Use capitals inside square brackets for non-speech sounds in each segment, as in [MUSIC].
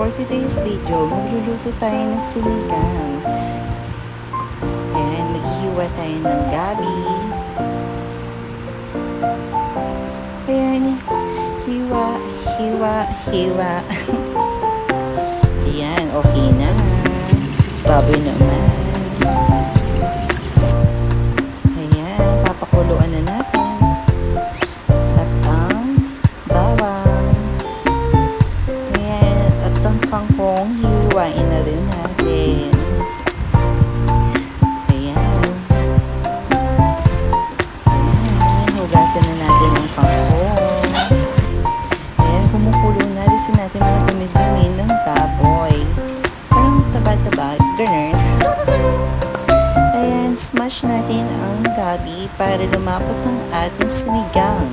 for today's video, magluluto tayo ng sinigang. Ayan, maghihiwa tayo ng gabi. Ayan, hiwa, hiwa, hiwa. [LAUGHS] Ayan, okay na. Baboy naman. Ayan, papakuluan na natin. Hiwain na rin natin. Ayan. Ayan, hugasan na natin ang kangkong. Ayan, kumukulo na. Lisin natin mga dumi-dumi ng baboy. Parang taba-taba, ganun. [LAUGHS] Ayan, smash natin ang gabi para lumapot ang ating sinigang.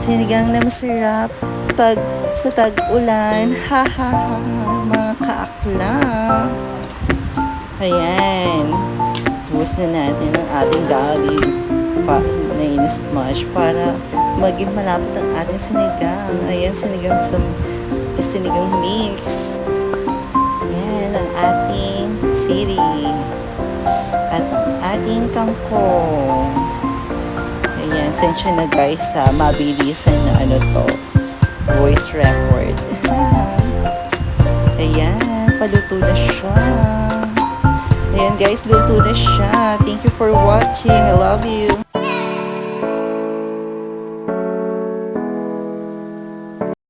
Sinigang na masarap pag sa tag-ulan. Ha ha ha, mga kaakla. Ayan, buhos na natin ang ating gabi pa, na in-smash para maging malapot ang ating sinigang. Ayan, sinigang sa sinigang mix. Ayan, ang ating siri. At ang ating kangkong. Ayan, sensya na guys ha, mabilisan na ano to, voice record. Ayan, paluto na siya. Ayan guys, luto na siya. Thank you for watching. I love you.